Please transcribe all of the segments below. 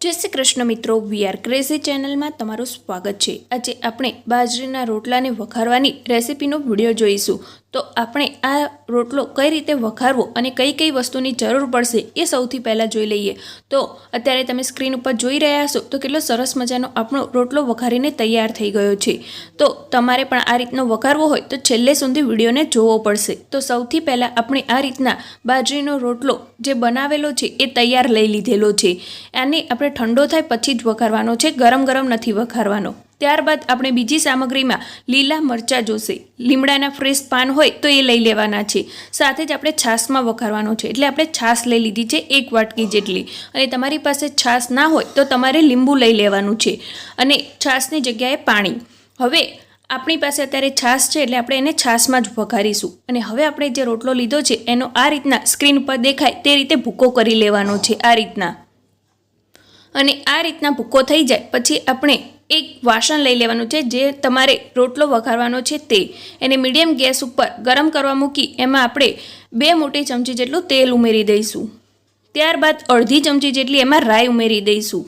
જય શ્રી કૃષ્ણ મિત્રો we are crazy ચેનલમાં તમારું સ્વાગત છે. આજે આપણે બાજરીના રોટલાને વઘારવાની રેસિપીનો વીડિયો જોઈશું. તો આપણે આ રોટલો કઈ રીતે વઘારવો અને કઈ કઈ વસ્તુની જરૂર પડશે એ સૌથી પહેલાં જોઈ લઈએ. તો અત્યારે તમે સ્ક્રીન ઉપર જોઈ રહ્યા છો તો કેટલો સરસ મજાનો આપણો રોટલો વઘારીને તૈયાર થઈ ગયો છે. તો તમારે પણ આ રીતનો વઘારવો હોય તો છેલ્લે સુધી વિડીયોને જોવો પડશે. તો સૌથી પહેલાં આપણે આ રીતના બાજરીનો રોટલો જે બનાવેલો છે એ તૈયાર લઈ લીધેલો છે. આને આપણે ઠંડો થાય પછી જ વઘારવાનો છે, ગરમ ગરમ નથી વઘારવાનો. ત્યારબાદ આપણે બીજી સામગ્રીમાં લીલા મરચાં જોશે. લીમડાના ફ્રેશ પાન હોય તો એ લઈ લેવાના છે. સાથે જ આપણે છાશમાં વઘારવાનો છે. એટલે આપણે છાશ લઈ લીધી છે એક વાટકી જેટલી. અને તમારી પાસે છાશ ના હોય તો તમારે લીંબુ લઈ લેવાનું છે. અને છાશની જગ્યાએ પાણી. હવે આપણી પાસે અત્યારે છાશ છે એટલે આપણે એને છાશમાં જ વઘારીશું. અને હવે આપણે જે રોટલો લીધો છે એનો આ રીતના સ્ક્રીન પર દેખાય તે રીતે ભૂકો કરી લેવાનો છે આ રીતના. અને આ રીતના ભૂકો થઈ જાય, પછી આપણે એક વાસણ લઈ લેવાનું છે જે તમારે રોટલો વઘારવાનો છે તે. એને મીડિયમ ગેસ ઉપર ગરમ કરવા મૂકી એમાં આપણે બે મોટી ચમચી જેટલું તેલ ઉમેરી દઈશું. ત્યારબાદ અડધી ચમચી જેટલી એમાં રાઈ ઉમેરી દઈશું.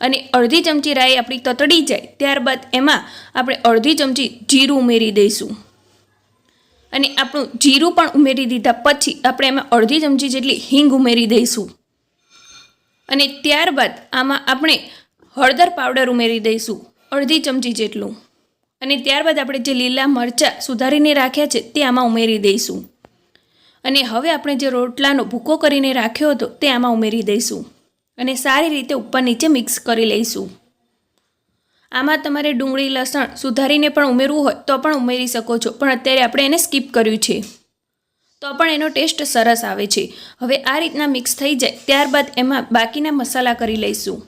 અને અડધી ચમચી રાઈ આપણી તતડી જાય, ત્યારબાદ એમાં આપણે અડધી ચમચી જીરું ઉમેરી દઈશું. અને આપણું જીરું પણ ઉમેરી દીધા પછી આપણે એમાં અડધી ચમચી જેટલી હિંગ ઉમેરી દઈશું. અને ત્યારબાદ આમાં આપણે હળદર પાવડર ઉમેરી દઈશું, અડધી ચમચી જેટલું. અને ત્યારબાદ આપણે જે લીલા મરચાં સુધારીને રાખ્યા છે, તે આમાં ઉમેરી દઈશું. અને હવે આપણે જે રોટલાનો ભૂકો કરીને રાખ્યો હતો, તે આમાં ઉમેરી દઈશું. અને સારી રીતે ઉપર નીચે મિક્સ કરી લઈશું. આમાં તમારે ડુંગળી, લસણ સુધારીને પણ ઉમેરવું હોય તો પણ ઉમેરી શકો છો, પણ અત્યારે આપણે એને સ્કીપ કર્યું છે. તો પણ એનો ટેસ્ટ સરસ આવે છે. હવે આ રીતના મિક્સ થઈ જાય, ત્યારબાદ એમાં બાકીના મસાલા કરી લઈશું.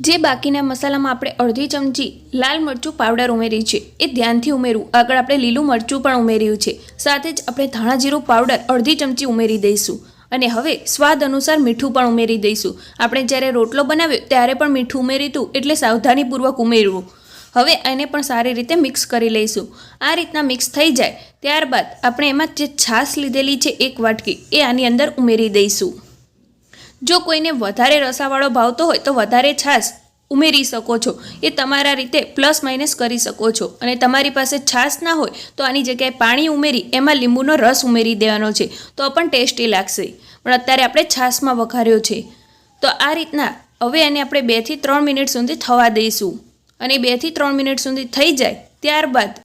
જે બાકીના મસાલામાં આપણે અડધી ચમચી લાલ મરચું પાવડર ઉમેરી છે, એ ધ્યાનથી ઉમેરવું. આગળ આપણે લીલું મરચું પણ ઉમેર્યું છે. સાથે જ આપણે ધાણા જીરું પાવડર અડધી ચમચી ઉમેરી દઈશું. અને હવે સ્વાદ અનુસાર મીઠું પણ ઉમેરી દઈશું. આપણે જ્યારે રોટલો બનાવ્યો, ત્યારે પણ મીઠું ઉમેરીતું એટલે સાવધાનીપૂર્વક ઉમેરવું. હવે એને પણ સારી રીતે મિક્સ કરી લઈશું. આ રીતના મિક્સ થઈ જાય, ત્યારબાદ આપણે એમાં જે છાશ લીધેલી છે એક વાટકી, એ આની અંદર ઉમેરી દઈશું. જો કોઈને વધારે રસાવાળો ભાવતો હોય તો વધારે છાશ ઉમેરી શકો છો. એ તમારા રીતે પ્લસ માઇનસ કરી શકો છો. અને તમારી પાસે છાશ ના હોય તો આની જગ્યાએ પાણી ઉમેરી, એમાં લીંબુનો રસ ઉમેરી દેવાનો છે. તો પણ ટેસ્ટી લાગશે. પણ અત્યારે આપણે છાશમાં વઘાર્યો છે. તો આ રીતના હવે એને આપણે બેથી ત્રણ મિનિટ સુધી થવા દઈશું. અને બેથી ત્રણ મિનિટ સુધી થઈ જાય ત્યારબાદ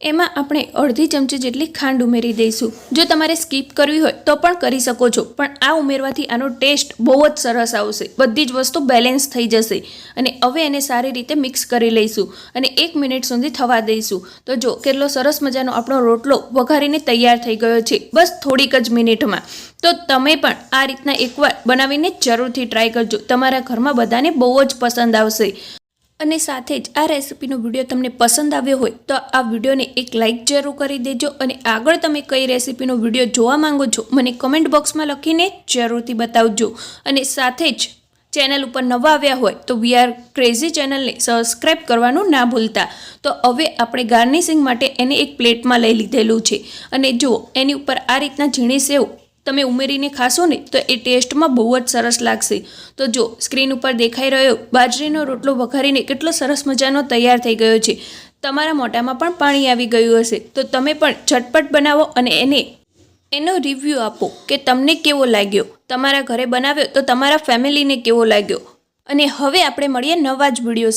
એમાં આપણે અડધી ચમચી જેટલી ખાંડ ઉમેરી દઈશું. જો તમારે સ્કીપ કરવી હોય તો પણ કરી શકો છો. પણ આ ઉમેરવાથી આનો ટેસ્ટ બહુ જ સરસ આવશે. બધી જ વસ્તુ બેલેન્સ થઈ જશે અને હવે એને સારી રીતે મિક્સ કરી લઈશું અને એક મિનિટ સુધી થવા દઈશું. તો જો કેટલો સરસ મજાનો આપણો રોટલો વઘારીને તૈયાર થઈ ગયો છે, બસ થોડીક જ મિનિટમાં. તો તમે પણ આ રીતના એકવાર બનાવીને જરૂરથી ટ્રાય કરજો. તમારા ઘરમાં બધાને બહુ જ પસંદ આવશે. અને સાથે જ આ રેસિપીનો વીડિયો તમને પસંદ આવ્યો હોય તો આ વિડીયોને એક લાઇક જરૂર કરી દેજો અને આગળ તમે કઈ રેસિપીનો વીડિયો જોવા માંગો છો મને કમેન્ટ બોક્સમાં લખીને જરૂરથી બતાવજો. અને સાથે જ ચેનલ ઉપર નવા આવ્યા હોય તો વી આર ક્રેઝી ચેનલને સબસ્ક્રાઈબ કરવાનું ના ભૂલતા. તો હવે આપણે ગાર્નિશિંગ માટે એને એક પ્લેટમાં લઈ લીધેલું છે. અને જુઓ, એની ઉપર આ રીતના ઝીણી સેવ તમે ઉમેરીને ખાશો ને, તો એ ટેસ્ટમાં બહુ જ સરસ લાગશે. તો જો, સ્ક્રીન ઉપર દેખાઈ રહ્યો બાજરીનો રોટલો વઘારીને કેટલો સરસ મજાનો તૈયાર થઈ ગયો છે. તમારા મોઢામાં પણ પાણી આવી ગયું હશે. તો તમે પણ ઝટપટ બનાવો અને એને, એનો રિવ્યૂ આપો કે તમને કેવો લાગ્યો? તમારા ઘરે બનાવ્યો તો તમારા ફેમિલીને કેવો લાગ્યો? અને હવે આપણે મળીએ નવા જ વીડિયો